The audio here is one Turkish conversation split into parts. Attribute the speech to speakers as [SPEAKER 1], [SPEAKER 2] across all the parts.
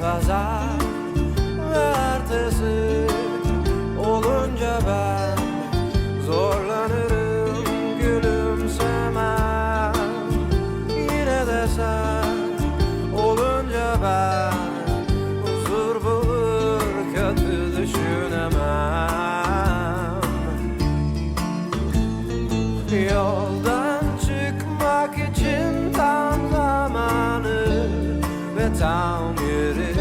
[SPEAKER 1] pazar ertesi olunca ben zorlanırım gülümsemem. Yine de sen olunca ben huzur bulur kötü düşünemem. Yolda tam yeri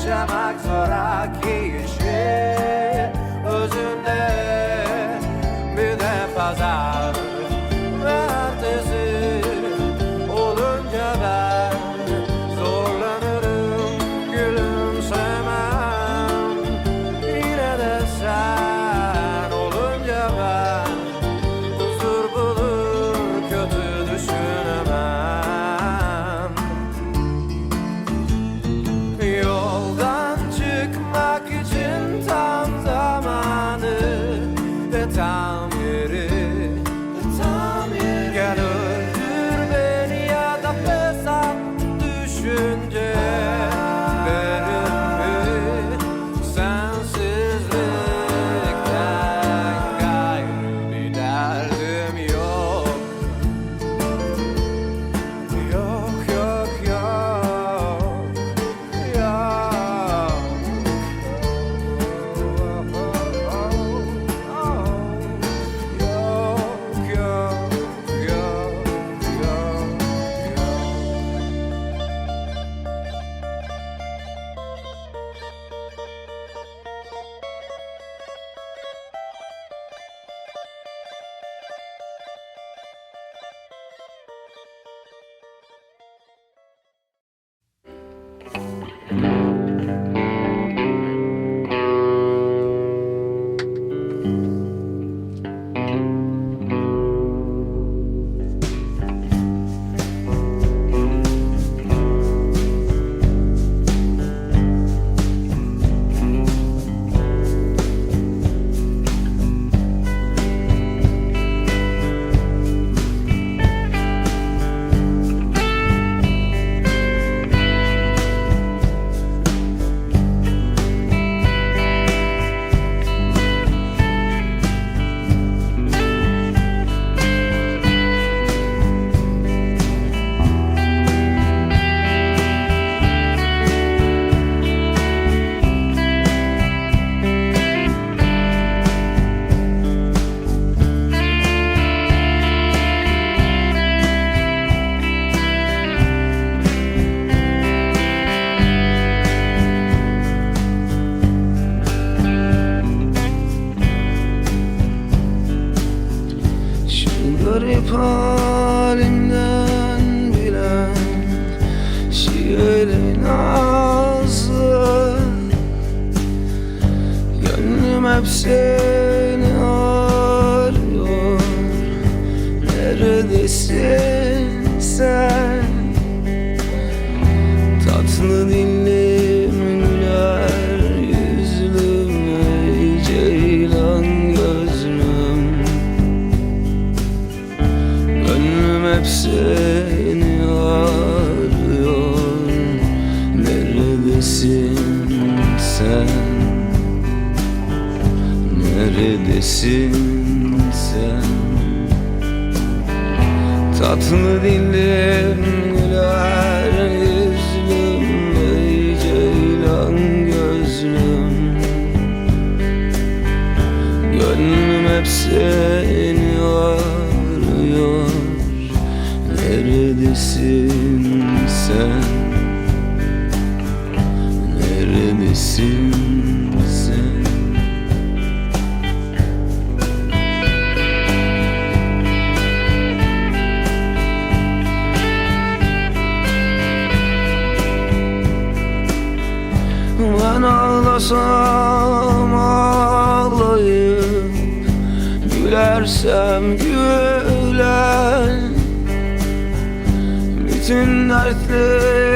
[SPEAKER 2] الشمعك صرعك يشوي neredesin sen? Tatlı dillim güler yüzlüm Ey ceylan gözlüm. Gönlüm hep seni arıyor. Neredesin sen? Neredesin Ben ağlasam ağlayayım Gülersem gülen Bütün dertlerim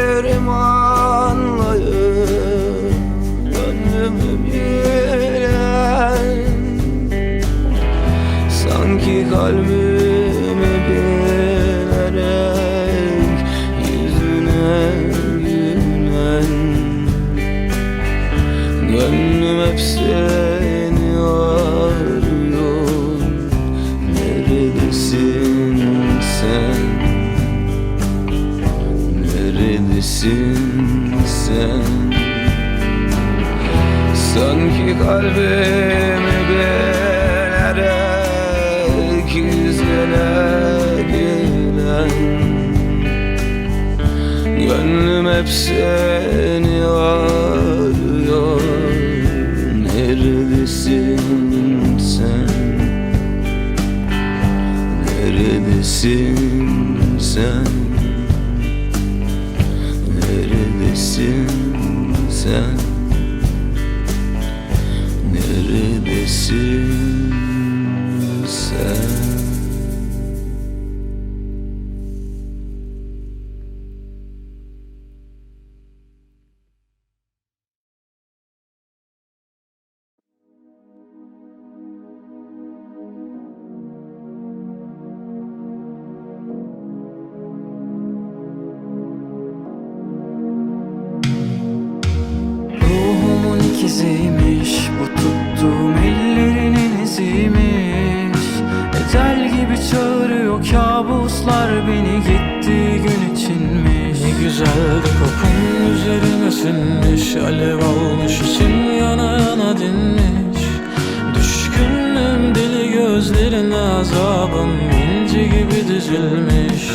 [SPEAKER 2] kalbimi bilerek izlene gelen Gönlüm hep seni
[SPEAKER 3] İkiziymiş Bu tuttuğum ellerinin iziymiş Ecel gibi çağırıyor kabuslar Beni gittiği gün içinmiş.
[SPEAKER 4] Ne güzel kapın üzerine sinmiş Alev almış içim yana yana dinmiş. Düşkünüm deli gözlerine azabım inci gibi dizilmiş.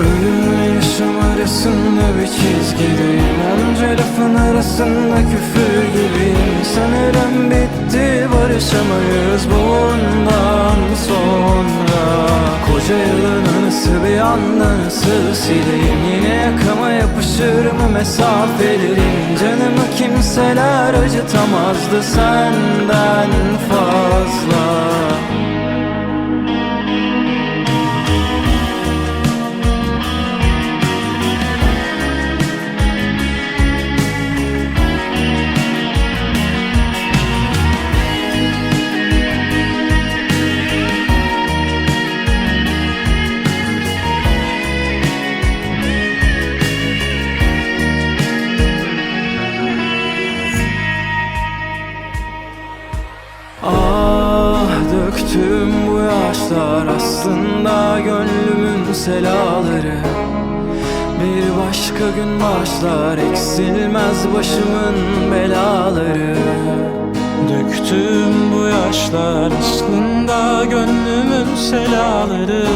[SPEAKER 3] Ölümle yaşam arasında bir çizgideyim Onca lafın arasında küfür gibiyim Sanırım bitti barışamayız bundan sonra. Koca yılın anısı bir anda nasıl sileyim? Yine yakama yapışır mı mesafelerin Canımı kimseler acıtamazdı senden fazla selaları Bir başka gün başlar eksilmez başımın belaları.
[SPEAKER 4] Döktüm bu yaşlar aslında gönlümün selaları.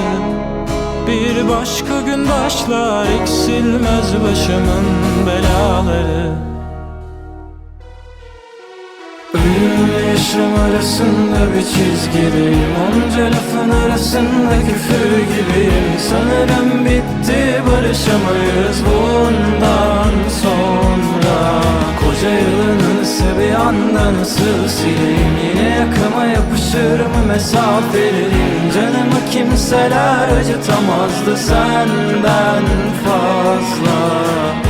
[SPEAKER 4] Bir başka gün başlar eksilmez başımın belaları.
[SPEAKER 3] Ölümle yaşam arasında bir çizgideyim Onca lafın arasında küfür gibiyim. Sanırım bitti barışamayız bundan sonra. Koca yılın anısı bir anda nasıl sileyim. Yine yakama yapışır mı mesafelerin Canımı kimseler acıtamazdı senden fazla